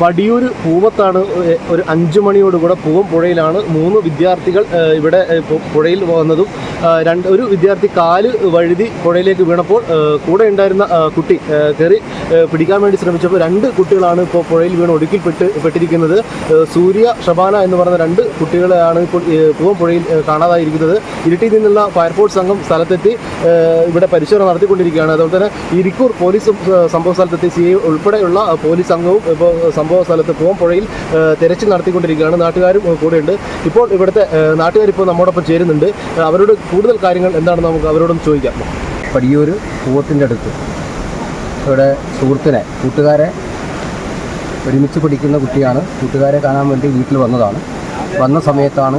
വടിയൂർ പൂവത്താണ് ഒരു അഞ്ചു മണിയോടുകൂടെ പൂവം പുഴയിലാണ്. മൂന്ന് വിദ്യാർത്ഥികൾ ഇവിടെ പുഴയിൽ വന്നതും രണ്ട് ഒരു വിദ്യാർത്ഥി കാൽ വഴുതി പുഴയിലേക്ക് വീണപ്പോൾ കൂടെ ഉണ്ടായിരുന്ന കുട്ടി കയറി പിടിക്കാൻ വേണ്ടി ശ്രമിച്ചപ്പോൾ രണ്ട് കുട്ടികളാണ് ഇപ്പോൾ പുഴയിൽ വീണ് ഒടുക്കിൽപ്പെട്ട് പെട്ടിരിക്കുന്നത്. സൂര്യ ഷബാന എന്ന് പറയുന്ന രണ്ട് കുട്ടികളെയാണ് ഇപ്പോൾ പൂവം പുഴയിൽ കാണാതായിരിക്കുന്നത്. ഇരിട്ടിയിൽ നിന്നുള്ള ഫയർഫോഴ്സ് സംഘം സ്ഥലത്തെത്തി ഇവിടെ പരിശോധന നടത്തിക്കൊണ്ടിരിക്കുകയാണ്. അതുപോലെ തന്നെ ഇരിക്കൂർ പോലീസ് സംഭവ സ്ഥലത്തെത്തി സി ഉൾപ്പെടെയുള്ള പോലീസ് സംഘവും ഇപ്പോൾ സംഭവ സ്ഥലത്ത് പൂവം പുഴയിൽ ഏ, തെരച്ചിൽ നടത്തിക്കൊണ്ടിരിക്കുകയാണ്. നാട്ടുകാരും കൂടെയുണ്ട്. ഇപ്പോൾ ഇവിടുത്തെ നാട്ടുകാരിപ്പോൾ നമ്മോടൊപ്പം ചേരുന്നുണ്ട്. അവരോട് കൂടുതൽ കാര്യങ്ങൾ എന്താണെന്ന് നമുക്ക് അവരോടൊന്ന് ചോദിക്കാം. പടിയൂർ പൂവത്തിന്റെ അടുത്ത് ഇവിടെ സുഹൃത്തിനെ കൂട്ടുകാരെ ഒരുമിച്ച് പഠിക്കുന്ന കുട്ടിയാണ്. കൂട്ടുകാരെ കാണാൻ വേണ്ടി വീട്ടിൽ വന്നതാണ്. വന്ന സമയത്താണ്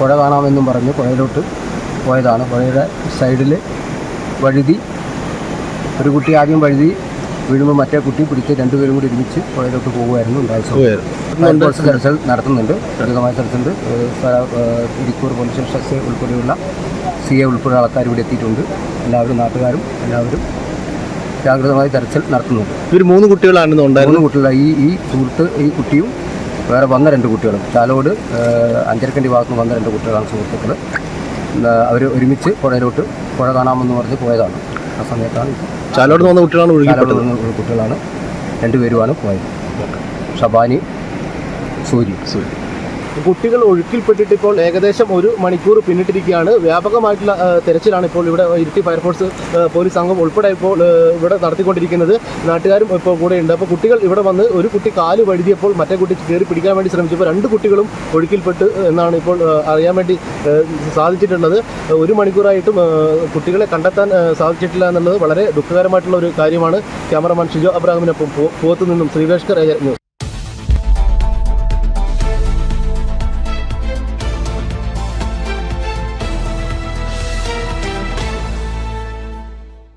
പുഴ കാണാമെന്നും പറഞ്ഞ് പുഴയിലോട്ട് പോയതാണ്. പുഴയുടെ സൈഡിൽ വഴുതി ഒരു കുട്ടി ആദ്യം വഴുതി വീഴുമ്പോൾ മറ്റേ കുട്ടി പിടിച്ച് രണ്ടുപേരും കൂടി ഒരുമിച്ച് പുഴയിലോട്ട് പോകുമായിരുന്നു. ഉണ്ടായിരുന്നു തെരച്ചിൽ നടത്തുന്നുണ്ട്. അധികമായ തെരച്ചിലുണ്ട് ഇരിക്കൂർ പോലീസ് സ്റ്റേഷൻ ഉൾപ്പെടെയുള്ള സി എ ഉൾപ്പെടെ ആൾക്കാർ ഇവിടെ എത്തിയിട്ടുണ്ട്. എല്ലാവരും നാട്ടുകാരും എല്ലാവരും ജാഗ്രതമായി തെരച്ചിൽ നടത്തുന്നുണ്ട് ഇവർ മൂന്ന് ഉണ്ടായിരുന്നു മൂന്ന് കുട്ടികളാണ് ഈ ഈ സുഹൃത്ത് ഈ കുട്ടിയും വേറെ വന്ന രണ്ട് കുട്ടികളും. ചാലോട് അഞ്ചരക്കണ്ടി ഭാഗത്ത് നിന്ന് വന്ന രണ്ട് കുട്ടികളാണ് സുഹൃത്തുക്കൾ അവർ ഒരുമിച്ച് പുഴയിലോട്ട് പുഴ കാണാമെന്ന് പറഞ്ഞ് പോയതാണ്. ആ സമയത്താണ്. ചാലോട് വന്ന കുട്ടികളാണ് ഒഴുകിപ്പെട്ടത് കുട്ടികളാണ്. രണ്ടുപേരുമാണ് പോയത്. ഷബാനി സൂര്യ സൂര്യ കുട്ടികൾ ഒഴുക്കിൽപ്പെട്ടിട്ട് ഇപ്പോൾ ഏകദേശം ഒരു മണിക്കൂർ പിന്നിട്ടിരിക്കുകയാണ്. വ്യാപകമായിട്ടുള്ള തെരച്ചിലാണ് ഇപ്പോൾ ഇവിടെ ഇരുട്ടി ഫയർഫോഴ്സ് പോലീസ് സംഘം ഉൾപ്പെടെ ഇപ്പോൾ ഇവിടെ നടത്തിക്കൊണ്ടിരിക്കുന്നത്. നാട്ടുകാരും ഇപ്പോൾ കൂടെയുണ്ട്. അപ്പോൾ കുട്ടികൾ ഇവിടെ വന്ന് ഒരു കുട്ടി കാൽ വഴുതിയപ്പോൾ മറ്റേ കുട്ടി കയറി പിടിക്കാൻ വേണ്ടി ശ്രമിച്ചപ്പോൾ രണ്ട് കുട്ടികളും ഒഴുക്കിൽപ്പെട്ട് എന്നാണ് ഇപ്പോൾ അറിയാൻ വേണ്ടി സാധിച്ചിട്ടുള്ളത്. ഒരു മണിക്കൂറായിട്ടും കുട്ടികളെ കണ്ടെത്താൻ സാധിച്ചിട്ടില്ല എന്നുള്ളത് വളരെ ദുഃഖകരമായിട്ടുള്ള ഒരു കാര്യമാണ്. ക്യാമറമാൻ ഷിജോ അബ്രാഹിമിനൊപ്പം പോത്തു നിന്നും ശ്രീവേഷ്കർ ന്യൂസ്.